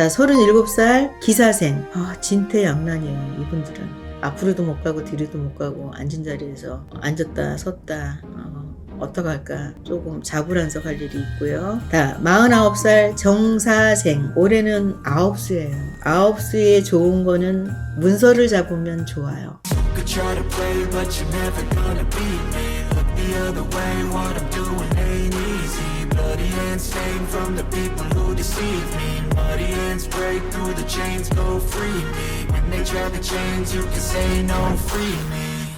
다 37살 기사생. 아, 진퇴양난이에요, 이분들은. 앞으로도 못 가고 뒤로도 못 가고 앉은 자리에서 앉았다 섰다 어, 어떡할까 조금 자불안석 할 일이 있고요. 다 49살 정사생 올해는 아홉 수예요. 아홉 수에 좋은 거는 문서를 잡으면 좋아요. Bloody hands stained from the people who deceive me. Muddy hands break through the chains, go free me. When they try the chains, you can say no, free me.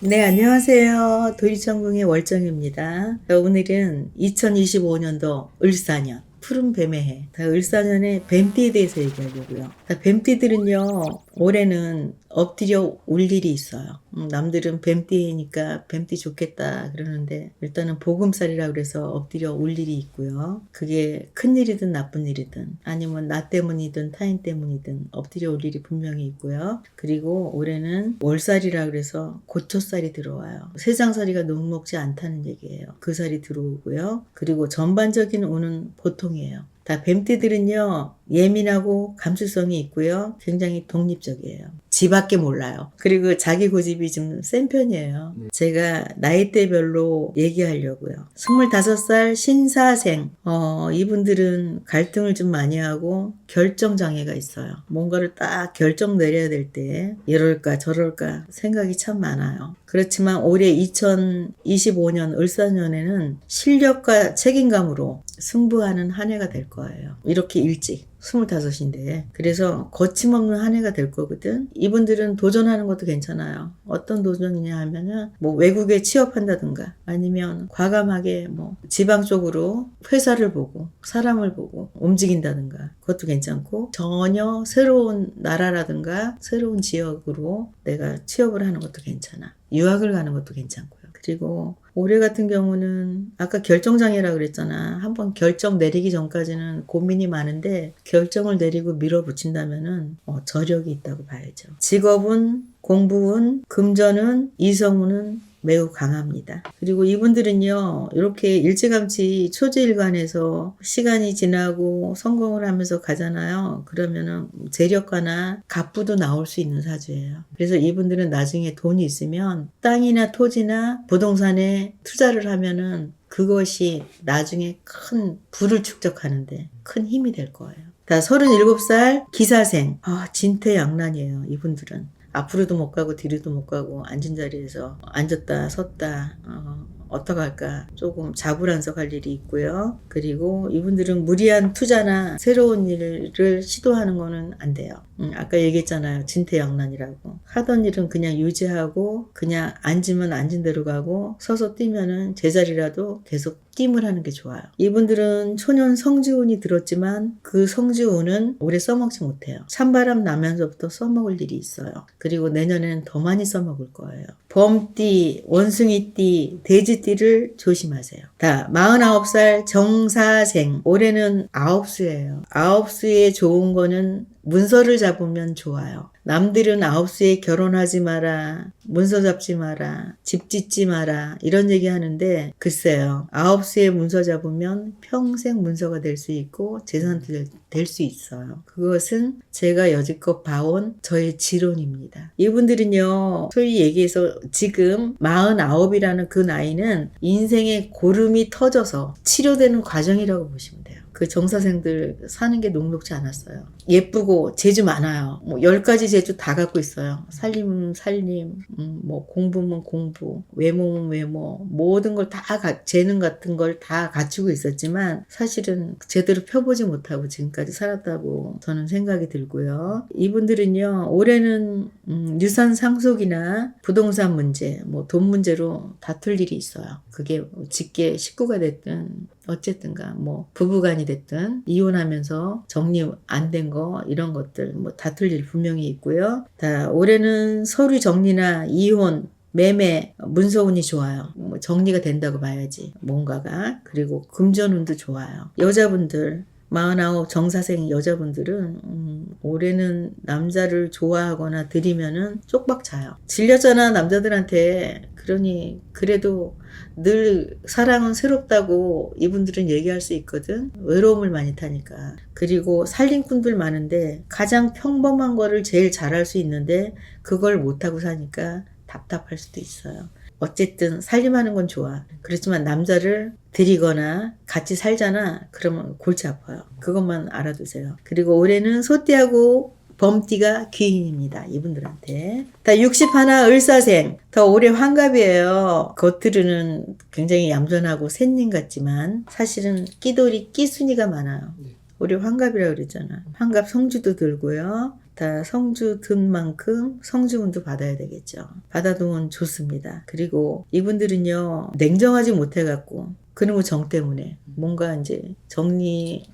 네, 안녕하세요. 도리천궁의 월정입니다. 자, 오늘은 2025년도 을사년. 푸른 뱀의 해. 다 을사년의 뱀띠에 대해서 얘기하려고요. 다 뱀띠들은요, 올해는 엎드려 울 일이 있어요. 음, 남들은 뱀띠니까 뱀띠 좋겠다 그러는데 일단은 보금살이라 그래서 엎드려 울 일이 있고요. 그게 큰 일이든 나쁜 일이든 아니면 나 때문이든 타인 때문이든 엎드려 올 일이 분명히 있고요. 그리고 올해는 월살이라 그래서 고초살이 들어와요. 세장살이가 녹록지 않다는 얘기예요. 그 살이 들어오고요. 그리고 전반적인 운은 보통이에요. 다 뱀띠들은요 예민하고 감수성이 있고요 굉장히 독립적이에요. 지밖에 몰라요. 그리고 자기 고집이 좀 센 편이에요. 제가 나이대별로 얘기하려고요. 25살 신사생. 어, 이분들은 갈등을 좀 많이 하고 결정 장애가 있어요. 뭔가를 딱 결정 내려야 될 때 이럴까 저럴까 생각이 참 많아요. 그렇지만 올해 2025년 을사년에는 실력과 책임감으로 승부하는 한 해가 될 거예요. 이렇게 일찍. 25인데. 그래서 거침없는 한 해가 될 거거든. 이분들은 도전하는 것도 괜찮아요. 어떤 도전이냐 하면은 뭐 외국에 취업한다든가 아니면 과감하게 뭐 지방 쪽으로 회사를 보고 사람을 보고 움직인다든가 그것도 괜찮고 전혀 새로운 나라라든가 새로운 지역으로 내가 취업을 하는 것도 괜찮아. 유학을 가는 것도 괜찮고요. 그리고 올해 같은 경우는 아까 결정장애라 그랬잖아. 한번 결정 내리기 전까지는 고민이 많은데 결정을 내리고 밀어붙인다면은 어, 저력이 있다고 봐야죠. 직업은 공부운, 금전은, 이성운은 매우 강합니다. 그리고 이분들은요, 이렇게 일찌감치 초지일관에서 시간이 지나고 성공을 하면서 가잖아요. 그러면은 재력가나 갑부도 나올 수 있는 사주예요. 그래서 이분들은 나중에 돈이 있으면 땅이나 토지나 부동산에 투자를 하면은 그것이 나중에 큰 부를 축적하는데 큰 힘이 될 거예요. 다 37살 기사생. 아, 진퇴양난이에요, 이분들은. 앞으로도 못 가고 뒤로도 못 가고 앉은 자리에서 앉았다 섰다 어, 어떡할까 조금 자불안석 할 일이 있고요. 그리고 이분들은 무리한 투자나 새로운 일을 시도하는 거는 안 돼요. 음, 아까 얘기했잖아요. 진퇴양난이라고. 하던 일은 그냥 유지하고 그냥 앉으면 앉은 대로 가고 서서 뛰면은 제자리라도 계속 띠을 하는 게 좋아요. 이분들은 초년 성지운이 들었지만 그 성지운은 오래 써먹지 못해요. 찬바람 나면서부터 써먹을 일이 있어요. 그리고 내년에는 더 많이 써먹을 거예요. 범띠, 원숭이띠, 돼지띠를 조심하세요. 다 49살 정사생. 올해는 아홉수예요. 아홉수에 좋은 거는 문서를 잡으면 좋아요. 남들은 아홉수에 결혼하지 마라, 문서 잡지 마라, 집 짓지 마라, 이런 얘기 하는데, 글쎄요. 아홉수에 문서 잡으면 평생 문서가 될 수 있고, 재산도 될수 있어요. 그것은 제가 여지껏 봐온 저의 지론입니다. 이분들은요, 소위 얘기해서 지금 49이라는 그 나이는 인생의 고름이 터져서 치료되는 과정이라고 보시면 돼요. 그 정사생들 사는 게 녹록지 않았어요. 예쁘 고 재주 많아요. 뭐 10가지 재주 다 갖고 있어요. 살림은 살림, 음, 뭐 공부면 공부, 외모면 외모, 모든 걸 다 재능 같은 걸 다 갖추고 있었지만 사실은 제대로 펴보지 못하고 지금까지 살았다고 저는 생각이 들고요. 이분들은요, 올해는 음, 유산 상속이나 부동산 문제, 뭐 돈 문제로 다툴 일이 있어요. 그게 직계 식구가 됐든 어쨌든가 뭐 부부간이 됐든 이혼하면서 정리 안 된 거 이런 것들 뭐 다툴 일 분명히 있고요. 다 올해는 서류 정리나 이혼 매매 문서운이 좋아요. 뭐 정리가 된다고 봐야지 뭔가가 그리고 금전운도 좋아요. 여자분들 49 정사생 여자분들은 음, 올해는 남자를 좋아하거나 들이면은 쪽박 차요. 질렸잖아 남자들한테. 그러니 그래도 늘 사랑은 새롭다고 이분들은 얘기할 수 있거든. 외로움을 많이 타니까. 그리고 살림꾼들 많은데 가장 평범한 거를 제일 잘할 수 있는데 그걸 못하고 사니까 답답할 수도 있어요. 어쨌든 살림하는 건 좋아. 그렇지만 남자를 들이거나 같이 살잖아. 그러면 골치 아파요. 그것만 알아두세요. 그리고 올해는 소띠하고 범띠가 귀인입니다. 이분들한테. 다 61 을사생. 더 올해 환갑이에요. 겉으로는 굉장히 얌전하고 샌님 같지만 사실은 끼돌이 끼순이가 많아요. 올해 환갑이라고 그랬잖아. 환갑 성주도 들고요. 다 성주 든 만큼 성주운도 받아야 되겠죠. 받아두면 좋습니다. 그리고 이분들은요, 냉정하지 못해갖고, 그놈의 정 때문에 뭔가 이제 정리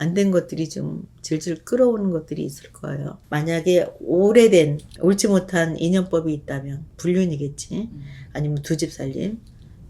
안 된 것들이 좀 질질 끌어오는 것들이 있을 거예요. 만약에 오래된, 옳지 못한 인연법이 있다면, 불륜이겠지. 아니면 두 집 살림.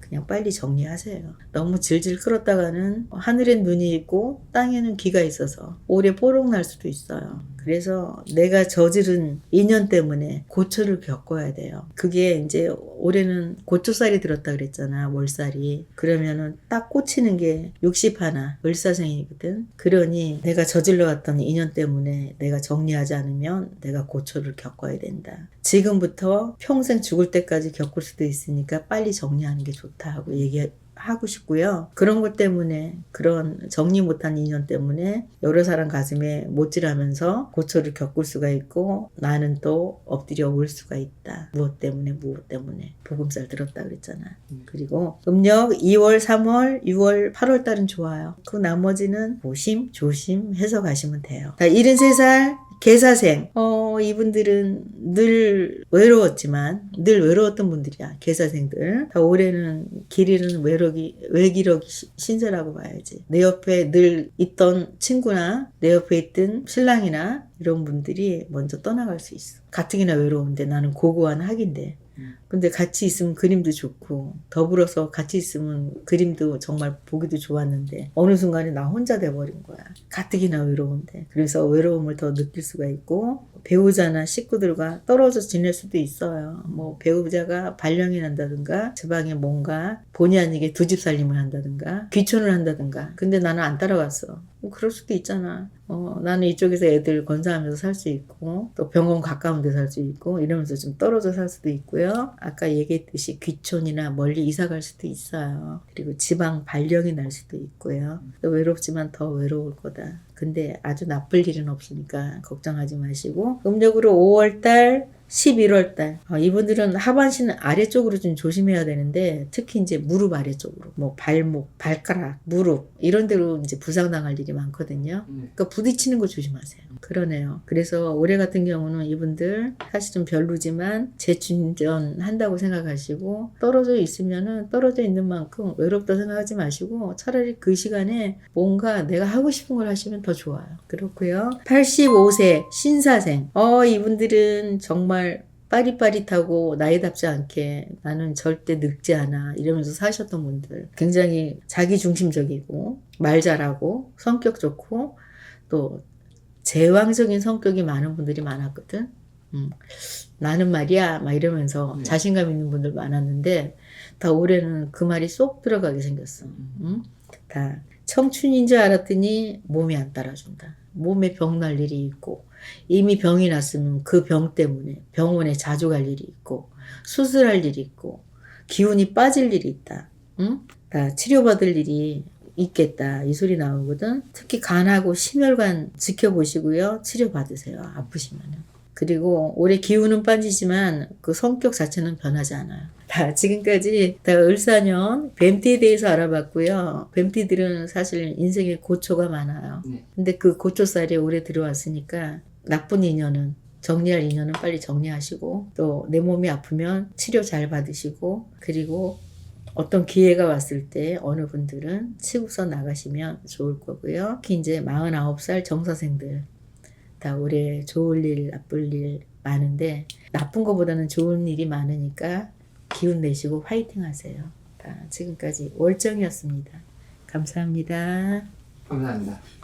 그냥 빨리 정리하세요. 너무 질질 끌었다가는 하늘엔 눈이 있고 땅에는 귀가 있어서 오래 뽀록 날 수도 있어요. 그래서 내가 저지른 인연 때문에 고초를 겪어야 돼요. 그게 이제 올해는 고초살이 들었다 그랬잖아, 월살이. 그러면은 딱 꽂히는 게 60 하나, 을사생이거든. 그러니 내가 저질러 왔던 인연 때문에 내가 정리하지 않으면 내가 고초를 겪어야 된다. 지금부터 평생 죽을 때까지 겪을 수도 있으니까 빨리 정리하는 게 좋다 하고 얘기하고 싶고요. 그런 것 때문에 그런 정리 못한 인연 때문에 여러 사람 가슴에 못질하면서 고초를 겪을 수가 있고 나는 또 엎드려 올 수가 있다. 무엇 때문에 무엇 때문에 보금살 들었다 그랬잖아. 그리고 음력 2월, 3월, 6월, 8월 달은 좋아요. 그 나머지는 조심 조심 해서 가시면 돼요. 자, 73살 개사생. 어, 이분들은 늘 외로웠지만, 늘 외로웠던 분들이야. 개사생들. 다 올해는 길 잃은 외로기, 외기력이 시- 신세라고 봐야지. 내 옆에 늘 있던 친구나, 내 옆에 있던 신랑이나, 이런 분들이 먼저 떠나갈 수 있어. 가뜩이나 외로운데 나는 고고한 학인데. 근데 같이 있으면 그림도 좋고 더불어서 같이 있으면 그림도 정말 보기도 좋았는데 어느 순간에 나 혼자 돼버린 거야. 가뜩이나 외로운데. 그래서 외로움을 더 느낄 수가 있고 배우자나 식구들과 떨어져 지낼 수도 있어요. 뭐 배우자가 발령이 난다든가 지방에 뭔가 본의 아니게 두 집 살림을 한다든가 귀촌을 한다든가. 근데 나는 안 따라갔어 뭐 그럴 수도 있잖아 어, 나는 이쪽에서 애들 건사하면서 살 수 있고 또 병원 가까운 데 살 수 있고 이러면서 좀 떨어져 살 수도 있고요. 아까 얘기했듯이 귀촌이나 멀리 이사 갈 수도 있어요. 그리고 지방 발령이 날 수도 있고요. 또 외롭지만 더 외로울 거다. 근데 아주 나쁠 일은 없으니까 걱정하지 마시고 음력으로 5월달 11월 달 어, 이분들은 하반신 아래쪽으로 좀 조심해야 되는데 특히 이제 무릎 아래쪽으로 뭐 발목, 발가락, 무릎 이런 데로 이제 부상 당할 일이 많거든요. 그러니까 부딪히는 거 조심하세요. 그러네요. 그래서 올해 같은 경우는 이분들 사실은 별로지만 재충전 한다고 생각하시고 떨어져 있으면은 떨어져 있는 만큼 외롭다 생각하지 마시고 차라리 그 시간에 뭔가 내가 하고 싶은 걸 하시면 더 좋아요. 그렇고요. 85세 신사생. 어 이분들은 정말 빠릿빠릿하고 나이답지 않게 나는 절대 늙지 않아 이러면서 사셨던 분들 굉장히 자기 중심적이고 말 잘하고 성격 좋고 또 제왕적인 성격이 많은 분들이 많았거든. 음, 나는 말이야 막 이러면서 네. 자신감 있는 분들 많았는데 다 올해는 그 말이 쏙 들어가게 생겼어. 음? 다 청춘인 줄 알았더니 몸이 안 따라준다. 몸에 병 날 일이 있고 이미 병이 났으면 그 병 때문에 병원에 자주 갈 일이 있고 수술할 일이 있고 기운이 빠질 일이 있다. 응? 다 치료받을 일이 있겠다. 이 소리 나오거든. 특히 간하고 심혈관 지켜보시고요. 치료받으세요. 아프시면은. 그리고 올해 기운은 빠지지만 그 성격 자체는 변하지 않아요. 다 지금까지 다 을사년 뱀띠에 대해서 알아봤고요. 뱀띠들은 사실 인생에 고초가 많아요. 네. 근데 그 고초살이 올해 들어왔으니까 나쁜 인연은 정리할 인연은 빨리 정리하시고 또 내 몸이 아프면 치료 잘 받으시고 그리고 어떤 기회가 왔을 때 어느 분들은 치고서 나가시면 좋을 거고요. 특히 이제 49살 정사생들 다 올해 좋을 일, 나쁠 일 많은데 나쁜 것보다는 좋은 일이 많으니까 기운 내시고 화이팅 하세요. 자, 지금까지 월정이었습니다. 감사합니다. 감사합니다.